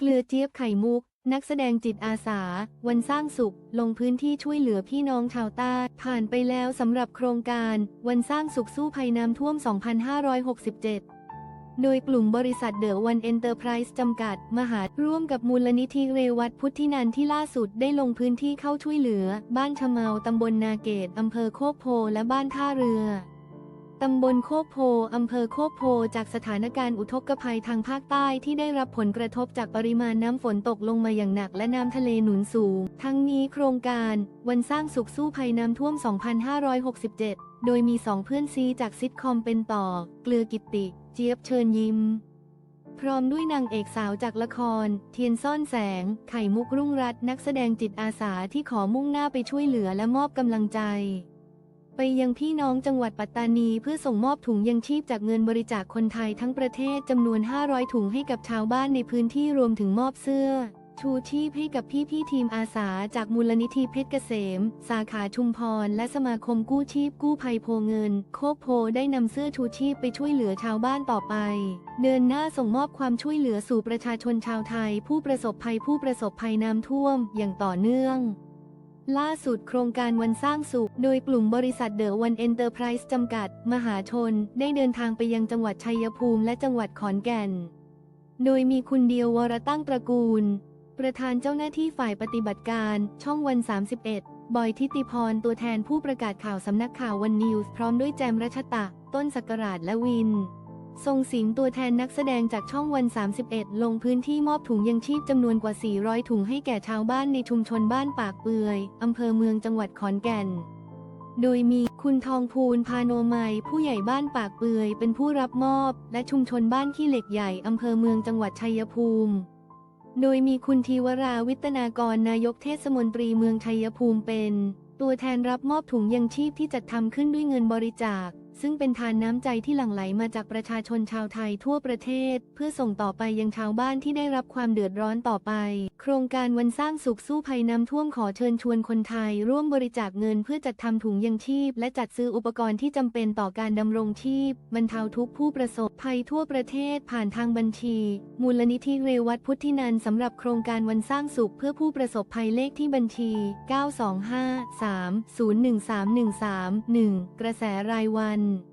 เกลือเจี๊ยบไข่มุก นักแสดงจิตอาสา วันสร้างสุข ลงพื้นที่ช่วยเหลือพี่น้องชาวใต้ ผ่านไปแล้วสำหรับโครงการ วันสร้างสุขสู้ภัยน้ำท่วม 2567โดยกลุ่มบริษัทเดอะวันเอ็นเตอร์ไพรส์จำกัด มหาร่วมกับมูลนิธิเรวัตพุทธินันท์ที่ล่าสุดได้ลงพื้นที่เข้าช่วยเหลือ บ้านชะเมาตำบลนาเกตอำเภอโคกโพและบ้านท่าเรือ ตำบลโคกโพ อำเภอโคกโพ จากสถานการณ์อุทกภัยทางภาคใต้ที่ได้รับผลกระทบจากปริมาณน้ำฝนตกลงมาอย่างหนักและน้ำทะเลหนุนสูง ทั้งนี้โครงการวันสร้างสุขสู้ภัยน้ำท่วม 2567 โดยมีสองเพื่อนซีจากซิทคอมเป็นต่อ เกลือกิตติเจี๊ยบเชิญยิ้ม พร้อมด้วยนางเอกสาวจากละคร เทียนซ่อนแสง ไข่มุกรุ่งรัตน์นักแสดงจิตอาสาที่ขอมุ่งหน้าไปช่วยเหลือและมอบกำลังใจ ไปยังพี่น้องจังหวัดปัตตานีเพื่อส่งมอบถุงยังชีพจากเงินบริจาคคนไทยทั้งประเทศจำนวน 500 ถุงให้กับชาวบ้านในพื้นที่รวมถึงมอบเสื้อ ชูชีพให้กับพี่พี่ๆทีมอาสาจากมูลนิธิเพชรเกษม สาขาชุมพร และสมาคมกู้ชีพกู้ภัยโพเงิน โคกโพได้นำเสื้อชูชีพไปช่วยเหลือชาวบ้านต่อไป เดินหน้าส่งมอบความช่วยเหลือสู่ประชาชนชาวไทย ผู้ประสบภัยผู้ประสบภัยน้ำท่วม อย่างต่อเนื่อง ล่าสุดโครงการวันสร้างสุข โดยกลุ่มบริษัทเดอะวันเอ็นเตอร์ไพรส์จำกัด มหาชน ได้เดินทางไปยังจังหวัดชัยภูมิและจังหวัดขอนแก่น โดยมีคุณเดียววรตั้งตระกูล ประธานเจ้าหน้าที่ฝ่ายปฏิบัติการ ช่องวัน 31 บอยทิติพรตัวแทนผู้ประกาศข่าวสำนักข่าววันนิวส์พร้อมด้วยแจมรัชตะ ต้นสักราชและวิน ทรงสิงห์ตัวแทนนักแสดงจากช่องวัน 31 ลงพื้นที่มอบถุงยังชีพจำนวนกว่า 400 ถุงให้แก่ชาวบ้านในชุมชนบ้านปากเปือยอำเภอเมืองจังหวัดขอนแก่น โดยมีคุณทองพูนพาโนมัย ผู้ใหญ่บ้านปากเปือยเป็นผู้รับมอบ และชุมชนบ้านขี้เหล็กใหญ่อำเภอเมืองจังหวัดชัยภูมิ โดยมีคุณทีวราวิตนากรนายกเทศมนตรีเมืองชัยภูมิเป็น ตัวแทนรับมอบถุงยังชีพที่จัดทำขึ้นด้วยเงินบริจาค ซึ่งเป็นทานน้ำใจที่หลั่งไหลมาจากประชาชนชาวไทยทั่วประเทศ เพื่อส่งต่อไปยังชาวบ้านที่ได้รับความเดือดร้อนต่อไป โครงการวันสร้างสุขสู้ภัยน้ำท่วมขอเชิญชวนคนไทย ร่วมบริจาคเงินเพื่อจัดทำถุงยังชีพ และจัดซื้ออุปกรณ์ที่จำเป็นต่อการดำรงชีพบรรเทาทุกผู้ประสบภัยทั่วประเทศผ่านทางบัญชี มูลนิธิเรวัตพุทธินันสำหรับโครงการวันสร้างสุขเพื่อผู้ประสบภัยเลขที่บัญชี 925301313 1 กระแสรายวัน嗯。